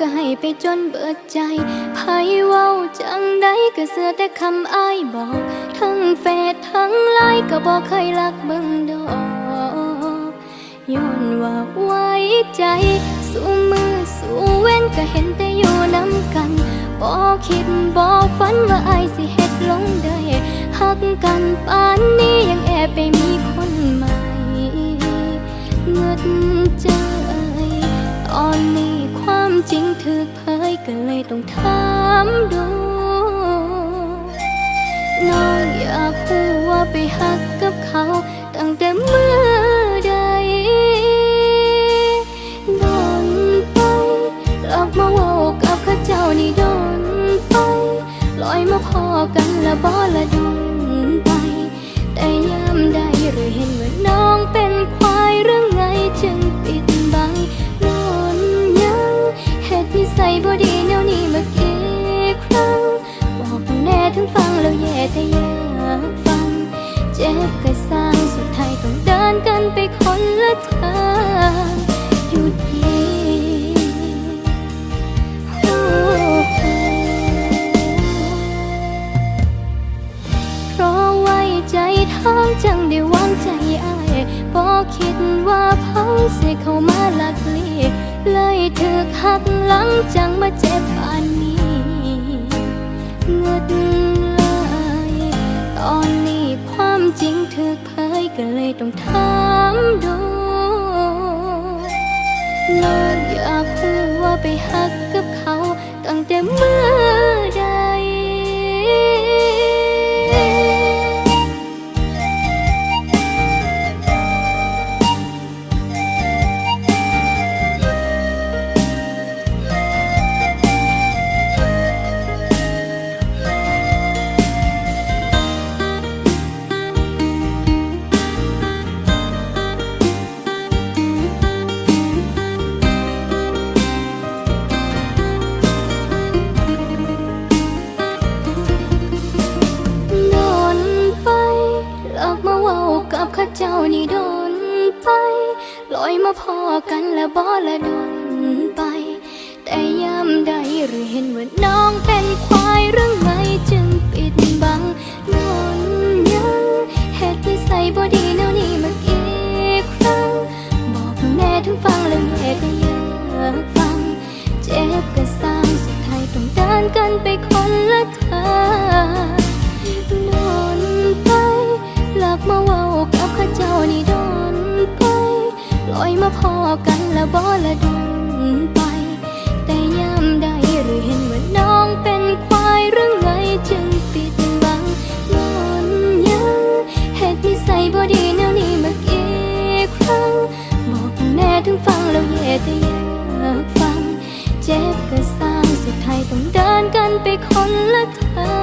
ก็ให้ไปจนเบิดใจไผเว้าจังใดก็เสือแต่คำอ้ายบอก ทั้งเฟซทั้งไลน์ก็บอกเคยรักเบิ่งดอกย้อนว่าไว้ใจ สู้มือสู้เว้นก็เห็นแต่อยู่น้ำกันบอกคิดบอกฝันว่าไอายสิเฮ็ดลงได้หักกันปานนี้ยังแอบไปมีคนใหม่ ถูกเผยก็เลยต้องถามดู น้องอยากพูดว่าไปหักกับเขา ตั้งแต่เมื่อ กันไปคนละทางหยุดยีโอ้โหเพราะไว้ใจทางจังได้วางใจอายบอคิดว่าเขาสิเข้ามาลักลีเลยถึกหักหลังจังมาเจ็บปาน ต้องถามดูนองอยากรู้ว่าไปหักกับเขา ตั้งแต่เมื่อใด ลอยมาพอกันแล้วบ่ละดนไป แต่ยามใดหรือเห็นว่าน้องเป็นควายหรือไงจึงปิดบังนอนยังเหตุนิสัยบ่ดีแนวนี้มากี่ครั้ง บอกแน่ถึงฟังแล้วแย่ก็ยากฟัง เจ็บก็สร้างสุดท้ายต้องเดินกันไปคนละทาง ลอยมาพอกันแล้วบ่ละโดนไป แต่ยามใดหรือเห็นว่าน้องเป็นควายหรือไงจึงปิดบังนอนยังเหตุนิสัยบ่ดีแนวนี้มากี่ครั้ง บอกแน่ถึงฟังแล้วแย่แต่อยากฟัง เจ็บก็สร้างสุดท้ายต้องเดินกันไปคนละทาง